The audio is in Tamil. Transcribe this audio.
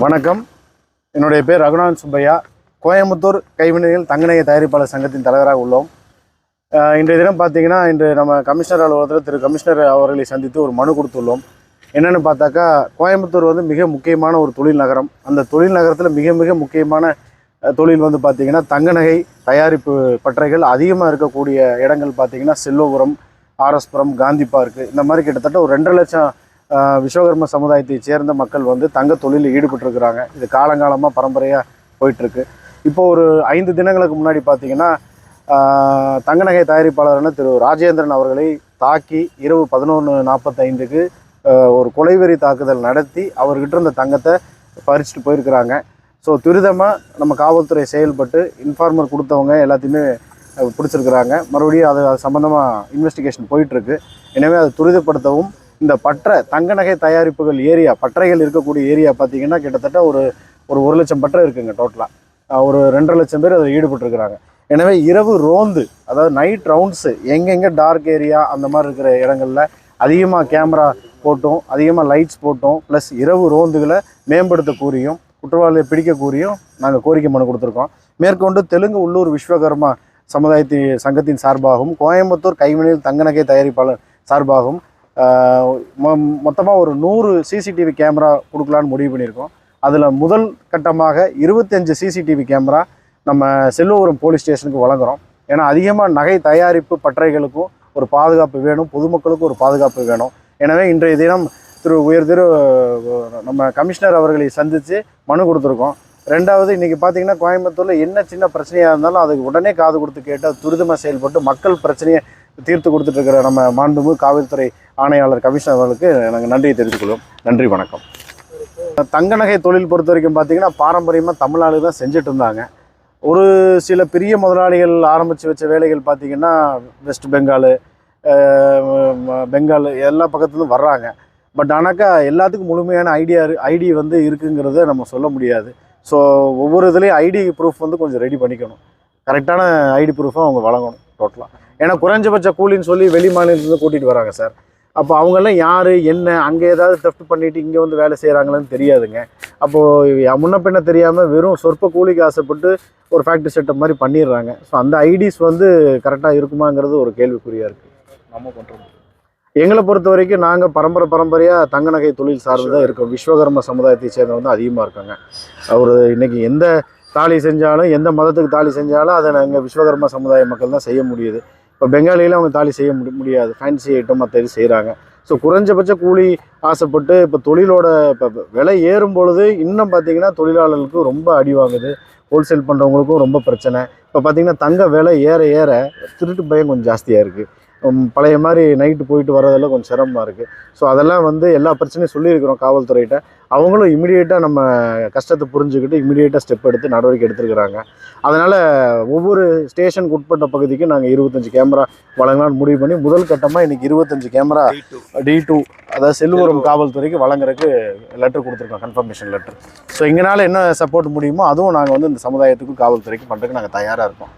வணக்கம். என்னுடைய பேர் ரகுநாதன் சுப்பையா. கோயம்புத்தூர் கைவினைகள் தங்கநகை தயாரிப்பாளர் சங்கத்தின் தலைவராக உள்ளோம். இன்றைய தினம் பார்த்தீங்கன்னா இன்று நம்ம கமிஷனர் அலுவலகத்தில் திரு கமிஷனர் அவர்களை சந்தித்து ஒரு மனு கொடுத்துள்ளோம். என்னென்னு பார்த்தாக்கா கோயம்புத்தூர் வந்து மிக முக்கியமான ஒரு தொழில் நகரம். அந்த தொழில் நகரத்தில் மிக மிக முக்கியமான தொழில் வந்து பார்த்திங்கன்னா தங்கநகை தயாரிப்பு பற்றைகள் அதிகமாக இருக்கக்கூடிய இடங்கள் பார்த்திங்கன்னா செல்வபுரம் ஆர்எஸ்புரம் காந்தி பார்க்கு இந்த மாதிரி கிட்டத்தட்ட ஒரு ரெண்டரை லட்சம் விஸ்வகர்ம சமுதாயத்தை சேர்ந்த மக்கள் வந்து தங்க தொழிலில் ஈடுபட்டிருக்கிறாங்க. இது காலங்காலமாக பரம்பரையாக போயிட்டுருக்கு. இப்போ ஒரு ஐந்து தினங்களுக்கு முன்னாடி பார்த்தீங்கன்னா தங்க நகை தயாரிப்பாளரான திரு ராஜேந்திரன் அவர்களை தாக்கி இரவு பதினொன்று நாற்பத்தைந்துக்கு ஒரு கொலைவெறி தாக்குதல் நடத்தி அவர்கிட்ட இருந்த தங்கத்தை பறிச்சுட்டு போயிருக்கிறாங்க. ஸோ துரிதமாக நம்ம காவல்துறை செயல்பட்டு இன்ஃபார்மர் கொடுத்தவங்க எல்லாத்தையுமே பிடிச்சிருக்கிறாங்க. மறுபடியும் அது அது சம்மந்தமாக இன்வெஸ்டிகேஷன் போயிட்டுருக்கு. எனவே அதை துரிதப்படுத்தவும் இந்த பற்றை தங்க நகை தயாரிப்புகள் ஏரியா பற்றைகள் இருக்கக்கூடிய ஏரியா பார்த்தீங்கன்னா கிட்டத்தட்ட ஒரு ஒரு ஒரு லட்சம் பற்றை இருக்குங்க டோட்டலாக ஒரு ரெண்டரை லட்சம் பேர் அதில் ஈடுபட்டிருக்கிறாங்க. எனவே இரவு ரோந்து அதாவது நைட் ரவுண்ட்ஸு எங்கெங்கே டார்க் ஏரியா அந்த மாதிரி இருக்கிற இடங்களில் அதிகமாக கேமரா போட்டும் அதிகமாக லைட்ஸ் போட்டும் ப்ளஸ் இரவு ரோந்துகளை மேம்படுத்த கூறியும் குற்றவாளியை பிடிக்கக்கூறியும் நாங்கள் கோரிக்கை மனு கொடுத்துருக்கோம். மேற்கொண்டு தெலுங்கு உள்ளூர் விஸ்வகர்மா சமுதாயத்தின் சங்கத்தின் சார்பாகவும் கோயம்புத்தூர் கைவினையில் தங்க நகை தயாரிப்பாளர் சார்பாகவும் மொத்தமாக ஒரு நூறு சிசிடிவி கேமரா கொடுக்கலான்னு முடிவு பண்ணியிருக்கோம். அதில் முதல் கட்டமாக இருபத்தஞ்சு சிசிடிவி கேமரா நம்ம செல்வபுரம் போலீஸ் ஸ்டேஷனுக்கு வழங்குகிறோம் ஏன்னா அதிகமாக நகை தயாரிப்பு பற்றைகளுக்கும் ஒரு பாதுகாப்பு வேணும் பொதுமக்களுக்கும் ஒரு பாதுகாப்பு வேணும். எனவே இன்றைய தினம் திரு உயர் திரு நம்ம கமிஷனர் அவர்களை சந்தித்து மனு கொடுத்துருக்கோம். ரெண்டாவது இன்றைக்கி பார்த்தீங்கன்னா கோயம்புத்தூரில் என்ன சின்ன பிரச்சனையாக இருந்தாலும் அதுக்கு உடனே காது கொடுத்து கேட்டு துரிதமாக செயல்பட்டு மக்கள் பிரச்சனையை தீர்த்து கொடுத்துட்டு இருக்கிற நம்ம மாண்புமிகு காவல்துறை ஆணையாளர் கமிஷனர் அவர்களுக்கு நாங்கள் நன்றியை தெரிவித்துக்கொள்வோம் நன்றி வணக்கம். தங்க நகை தொழில் பொறுத்த வரைக்கும் பார்த்தீங்கன்னா பாரம்பரியமாக தமிழ்நாடு தான் செஞ்சுட்டு இருந்தாங்க. ஒரு சில பெரிய முதலாளிகள் ஆரம்பித்து வச்ச வேலைகள் பார்த்திங்கன்னா வெஸ்ட் பெங்காலு பெங்காலு பெங்கால் எல்லா பக்கத்துலேயும் வர்றாங்க. பட் ஆனாக்கா எல்லாத்துக்கும் முழுமையான ஐடியா ஐடி வந்து இருக்குங்கிறத நம்ம சொல்ல முடியாது. ஸோ ஒவ்வொரு இதுலேயும் ஐடி ப்ரூஃப் வந்து கொஞ்சம் ரெடி பண்ணிக்கணும். கரெக்டான ஐடி ப்ரூஃபாக அவங்க வழங்கணும் டோட்டலாக ஏன்னா குறைஞ்சபட்ச கூலின்னு சொல்லி வெளி மாநிலத்துலேருந்து கூட்டிகிட்டு வராங்க சார். அப்போ அவங்கெல்லாம் யார் என்ன அங்கே ஏதாவது தெஃப்ட் பண்ணிட்டு இங்கே வந்து வேலை செய்கிறாங்களான்னு தெரியாதுங்க. அப்போது முன்ன பின்ன தெரியாமல் வெறும் சொற்ப கூலிக்கு ஆசைப்பட்டு ஒரு ஃபேக்ட்ரி செட்டப் மாதிரி பண்ணிடுறாங்க. ஸோ அந்த ஐடிஸ் வந்து கரெக்டாக இருக்குமாங்கிறது ஒரு கேள்விக்குறியாக இருக்குது நம்ம பண்றோம். எங்களை பொறுத்த வரைக்கும் நாங்கள் பரம்பரை பரம்பரையாக தங்க நகை தொழில் சார்ந்து தான் இருக்கோம். விஸ்வகர்ம சமுதாயத்தை சேர்ந்தவங்க வந்து அதிகமாக இருக்காங்க. அவர் இன்னைக்கு எந்த தாலி செஞ்சாலும் எந்த மதத்துக்கு தாலி செஞ்சாலும் அதை நாங்கள் விஸ்வகர்ம சமுதாய மக்கள் தான் செய்ய முடியுது. இப்போ பெங்காலியில் அவங்க தாலி செய்ய முடி முடியாது. ஃபேன்சி ஐட்டம் மற்ற இது செய்கிறாங்க ஸோ குறைஞ்சபட்ச கூலி ஆசைப்பட்டு இப்போ தொழிலோட இப்போ விலை ஏறும் பொழுது இன்னும் பார்த்தீங்கன்னா தொழிலாளர்களுக்கு ரொம்ப அடி வாங்குது. ஹோல்சேல் பண்ணுறவங்களுக்கும் ரொம்ப பிரச்சனை. இப்போ பார்த்தீங்கன்னா தங்க விலை ஏற ஏற திருட்டு பயம் கொஞ்சம் ஜாஸ்தியாக இருக்குது பழைய மாதிரி நைட்டு போயிட்டு வரதெல்லாம் கொஞ்சம் சிரமமாக இருக்குது ஸோ அதெல்லாம் வந்து எல்லா பிரச்சனையும் சொல்லியிருக்கிறோம் காவல்துறையிட்ட. அவங்களும் இமிடியேட்டாக நம்ம கஷ்டத்தை புரிஞ்சுக்கிட்டு இமிடியேட்டாக ஸ்டெப் எடுத்து நடவடிக்கை எடுத்துருக்குறாங்க. அதனால் ஒவ்வொரு ஸ்டேஷனுக்கு உட்பட்ட பகுதிக்கு நாங்கள் இருபத்தஞ்சு கேமரா வழங்கலாம்னு முடிவு பண்ணி முதல் கட்டமாக இன்றைக்கி இருபத்தஞ்சு கேமரா டி டூ அதாவது செல்வபுரம் காவல்துறைக்கு வழங்குறதுக்கு லெட்டர் கொடுத்துருக்கோம் கன்ஃபர்மேஷன் லெட்டர் ஸோ எங்களால் என்ன சப்போர்ட் முடியுமோ அதுவும் நாங்கள் வந்து இந்த சமுதாயத்துக்கும் காவல்துறைக்கும் பண்ணுறதுக்கு நாங்கள் தயாராக இருக்கோம்.